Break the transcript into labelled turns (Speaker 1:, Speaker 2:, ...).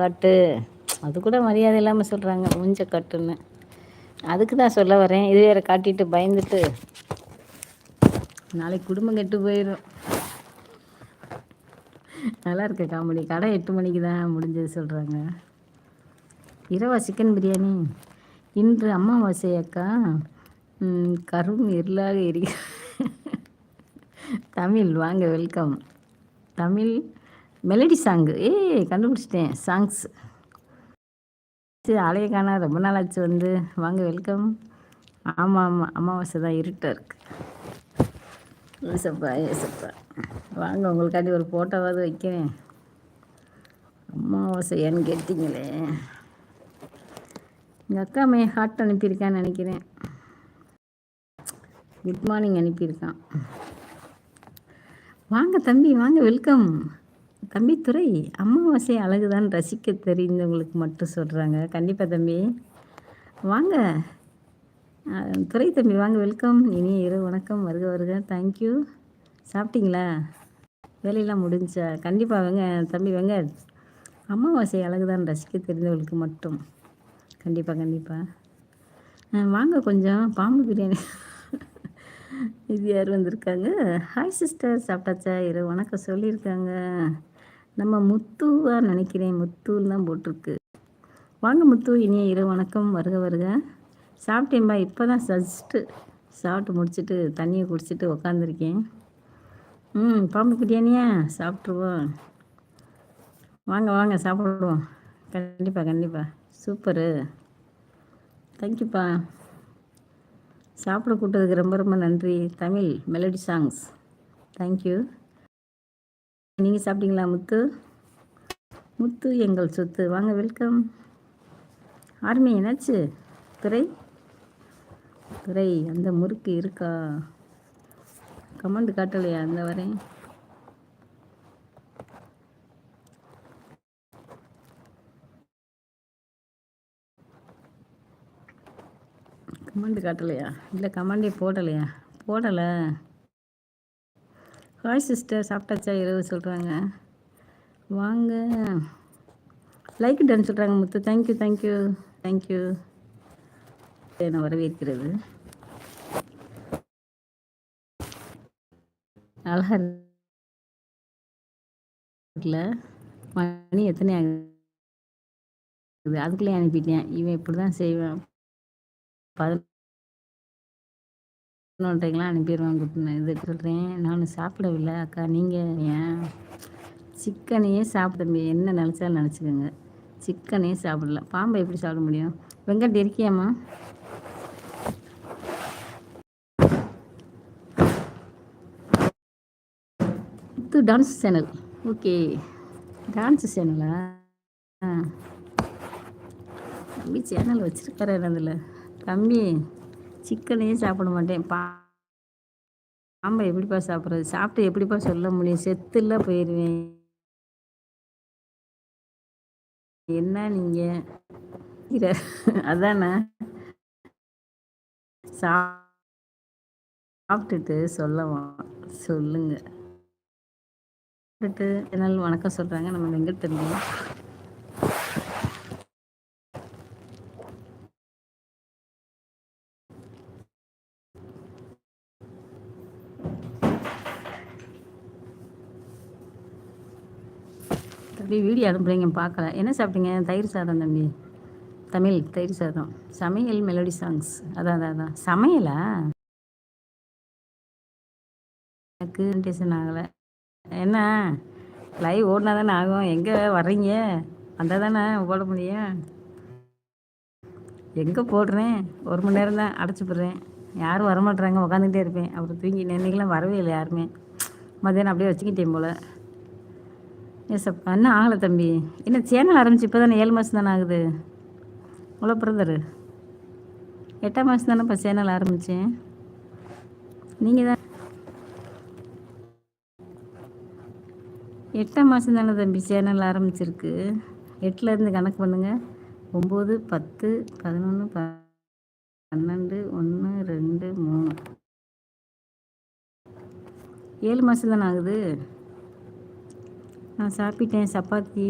Speaker 1: கட்டு. அது கூட மரியாதை இல்லாமல் சொல்கிறாங்க மூஞ்ச கட்டுன்னு. அதுக்கு தான் சொல்ல வரேன். இது வேறு காட்டிட்டு பயந்துட்டு. நாளைக்கு குடும்பம் கெட்டு போயிடும் நல்லா இருக்கு காமெடி. கடை எட்டு மணிக்கு தான் முடிஞ்சது சொல்கிறாங்க இரவா சிக்கன் பிரியாணி. இன்று அம்மாவாசை அக்கா. கரும் இருளாக எரி தமிழ் வாங்க வெல்கம் தமிழ் மெலடி சாங்கு ஏய் கண்டுபிடிச்சிட்டேன். சாங்ஸ் அலைய காணா ரொம்ப நாள் ஆச்சு வந்து. வாங்க வெல்கம் ஆமாம் ஆமாம் அமாவாசை தான் இருட்டாக இருக்குது ஏசப்பா ஏசப்பா வாங்க உங்களுக்காண்டி ஒரு ஃபோட்டோவாவது வைக்கிறேன். அமாவாசை ஏன்னு எங்கள் அக்கா மே ஹார்ட் அனுப்பியிருக்கான்னு நினைக்கிறேன். குட் மார்னிங் அனுப்பியிருக்கான். வாங்க தம்பி வாங்க வெல்கம் தம்பித்துறை அமாவாசை அழகுதான் ரசிக்க தெரிந்தவங்களுக்கு மட்டும் சொல்கிறாங்க கண்டிப்பாக தம்பி. வாங்க. துறை தம்பி வாங்க வெல்கம். இனிய இரவு வணக்கம். வருக வருக. தேங்க்யூ சாப்பிட்டீங்களா? வேலையெல்லாம் முடிஞ்சா? கண்டிப்பாக வாங்க தம்பி வாங்க. அமாவாசை அழகுதான் ரசிக்க தெரிந்தவங்களுக்கு மட்டும். கண்டிப்பாக கண்டிப்பாக வாங்க கொஞ்சம். பாம்பு பிரியாணி. இது யார் வந்திருக்காங்க? ஹாய் சிஸ்டர் சாப்பிட்டாச்சா? இரவு வணக்கம் சொல்லியிருக்காங்க. நம்ம முத்துவாக நினைக்கிறேன். முத்துன்னு தான் போட்டிருக்கு. வாங்க முத்து இனிய இரவு வணக்கம். வருக வருக. சாப்பிட்டேன்பா இப்போ தான் ஜஸ்ட்டு சாப்பிட்டு முடிச்சுட்டு தண்ணியை குடிச்சிட்டு உக்காந்துருக்கேன். ம் பாம்பு பிரியாணியா? சாப்பிட்ருவோம் வாங்க வாங்க சாப்பிடுவோம். கண்டிப்பாக கண்டிப்பாக சூப்பரு. தேங்க்யூப்பா. சாப்பிட கூட்டதுக்கு ரொம்ப ரொம்ப நன்றி. Tamil melody songs. Thank you. நீங்கள் சாப்பிட்டீங்களா முத்து? முத்து எங்கள் சொத்து. வாங்க வெல்கம். ஆர்மி என்னாச்சு? துறை துறை அந்த முறுக்கு இருக்கா? கமெண்ட் காட்டலையா அந்த வரேன் கமெண்ட் காட்டலையா? இல்லை கமெண்டே போடலையா? போடலை. ஹாய் சிஸ்டர் சாப்பிட்டாச்சா? இரவு சொல்கிறாங்க வாங்க. லைக் டன் சொல்கிறாங்க முத்து. தேங்க்யூ தேங்க்யூ தேங்க்யூ நான் வரவேற்கிறது. அழகா இருக்குல்ல? மணி எத்தனை ஆகுது? அதுக்குள்ளே அனுப்பிட்டேன். இவன் இப்படி தான் செய்வான். பதினொன்றைக்கெலாம் அனுப்பிடுவேன் குட்டு இது சொல்கிறேன் நான் சாப்பிடவில்லை அக்கா. நீங்கள் ஏன்? சிக்கனையே சாப்பிட என்ன நினச்சாலும் நினச்சிக்கோங்க. சிக்கனே சாப்பிடல. பாம்பை எப்படி சாப்பிட முடியும்? வெங்கட் இருக்கியாம்மா இது டான்ஸ் சேனல் ஓகே டான்ஸ் சேனலா ஆ தம்பி சேனல் வச்சுருக்காரு அதில் தம்பி. சிக்கனையும் சாப்பிட மாட்டேன். பா பாம்பை எப்படிப்பா சாப்பிட்றது? சாப்பிட்டு எப்படிப்பா சொல்ல முடியும்? செத்துல போயிடுவேன் என்ன நீங்கள் அதானே? சா சாப்பிட்டுட்டு சொல்லவா? சொல்லுங்க. சாப்பிட்டுட்டு என்னால் வணக்கம் சொல்கிறாங்க நம்ம வெங்கட் தெரியும் தம்பி வீடியோ அனுப்புறீங்க பார்க்கல. என்ன சாப்பிட்டீங்க? தயிர் சாதம் தம்பி. தமிழ் தயிர் சாதம். சமையல் மெலோடி சாங்ஸ் அதான் அதான் அதான். சமையலா? எனக்கு டேஷன் ஆகலை. என்ன? லைவ் ஓடினா தானே ஆகும்? எங்கே வர்றீங்க? வந்தால் தானே போட முடியும்? எங்கே போடுறேன்? ஒரு மணி நேரம் தான் அடைச்சி போடுறேன். யாரும் வரமாட்டுறாங்க உட்காந்துக்கிட்டே இருப்பேன். அப்புறம் தூங்கி நின்றைக்கெல்லாம் வரவே இல்லை யாருமே. மத்தியானம் அப்படியே வச்சுக்கிட்டேன் போல். ஏசப்பா என்ன ஆகலை தம்பி. என்ன சேனல் ஆரம்பிச்சு இப்போ தானே ஏழு மாதம் தானே ஆகுது. உள்ள பிரதரு. எட்டாம் மாதம் தானேப்பா சேனல் ஆரம்பித்தேன் நீங்கள் தான். எட்டாம் மாதம் தானே தம்பி சேனல் ஆரம்பிச்சிருக்கு. எட்டுலேருந்து கணக்கு பண்ணுங்கள் ஒம்பது பத்து பதினொன்று ப பன்னெண்டு ஒன்று ரெண்டு மூணு. ஏழு மாதம் தானே ஆகுது. நான் சாப்பிட்டேன் சப்பாத்தி.